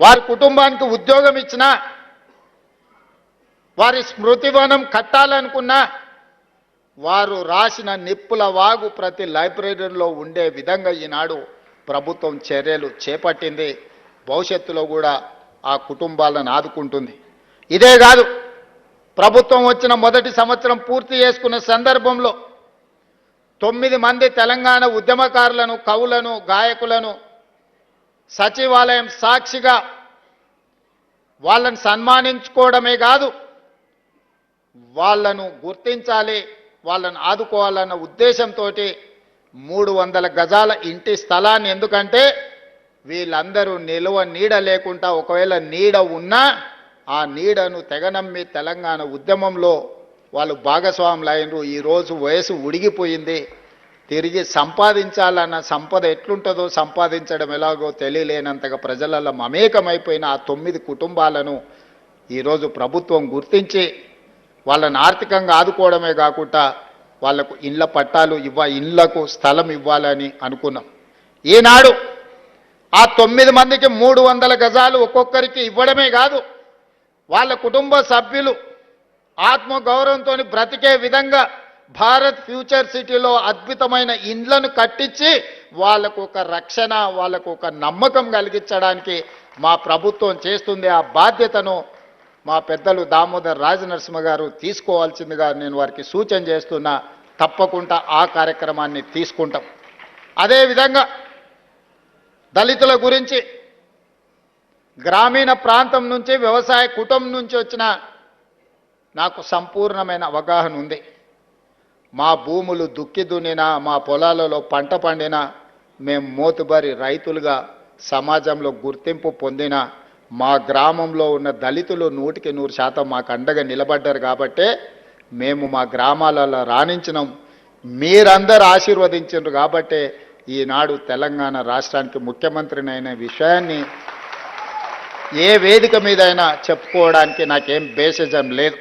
వారి కుటుంబానికి ఉద్యోగం ఇచ్చినా వారి స్మృతివనం కట్టాలనుకున్నా వారు రాసిన నిప్పుల వాగు ప్రతి లైబ్రరీలో ఉండే విధంగా ఈనాడు ప్రభుత్వం చర్యలు చేపట్టింది. భవిష్యత్తులో కూడా ఆ కుటుంబాలను ఆదుకుంటుంది. ఇదే కాదు ప్రభుత్వం వచ్చిన మొదటి సంవత్సరం పూర్తి చేసుకున్న సందర్భంలో తొమ్మిది మంది తెలంగాణ ఉద్యమకారులను కవులను గాయకులను సచివాలయం సాక్షిగా వాళ్ళని సన్మానించుకోవడమే కాదు వాళ్ళను గుర్తించాలి వాళ్ళను ఆదుకోవాలన్న ఉద్దేశంతో మూడు వందల గజాల ఇంటి స్థలాన్ని. ఎందుకంటే వీళ్ళందరూ నిలువ నీడ లేకుండా ఒకవేళ నీడ ఉన్నా ఆ నీడను తెగనమ్మి తెలంగాణ ఉద్యమంలో వాళ్ళు భాగస్వాములు అయినరు ఈరోజు వయసు ఉడిగిపోయింది. తిరిగి సంపాదించాలన్న సంపద ఎట్లుంటుందో సంపాదించడం ఎలాగో తెలియలేనంతగా ప్రజలలో మమేకమైపోయిన ఆ తొమ్మిది కుటుంబాలను ఈరోజు ప్రభుత్వం గుర్తించి వాళ్ళని ఆర్థికంగా ఆదుకోవడమే కాకుండా వాళ్ళకు ఇళ్ళ పట్టాలు ఇవ్వ ఇళ్ళకు స్థలం ఇవ్వాలని అనుకున్నాం. ఈనాడు ఆ తొమ్మిది మందికి మూడు వందల గజాలు ఒక్కొక్కరికి ఇవ్వడమే కాదు వాళ్ళ కుటుంబ సభ్యులు ఆత్మగౌరవంతో బ్రతికే విధంగా భారత్ ఫ్యూచర్ సిటీలో అద్భుతమైన ఇండ్లను కట్టించి వాళ్ళకు ఒక రక్షణ వాళ్ళకు ఒక నమ్మకం కలిగించడానికి మా ప్రభుత్వం చేస్తుంది. ఆ బాధ్యతను మా పెద్దలు దామోదర్ రాజనరసింహ గారు తీసుకోవాల్సిందిగా నేను వారికి సూచన చేస్తున్నా. తప్పకుండా ఆ కార్యక్రమాన్ని తీసుకుంటాం. అదేవిధంగా దళితుల గురించి గ్రామీణ ప్రాంతం నుంచి వ్యవసాయ కుటుంబం నుంచి వచ్చిన నాకు సంపూర్ణమైన అవగాహన ఉంది. మా భూములు దుక్కి దున్నినా మా పొలాలలో పంట పండినా మేము మోతుబరి రైతులుగా సమాజంలో గుర్తింపు పొందిన మా గ్రామంలో ఉన్న దళితులు నూటికి నూరు శాతం మాకు అండగా నిలబడ్డారు కాబట్టే మేము మా గ్రామాలలో రాణించినాం. మీరందరూ ఆశీర్వదించారు కాబట్టే ఈనాడు తెలంగాణ రాష్ట్రానికి ముఖ్యమంత్రినైన విషయాన్ని ఏ వేదిక మీదైనా చెప్పుకోవడానికి నాకేం బేసిజం లేదు.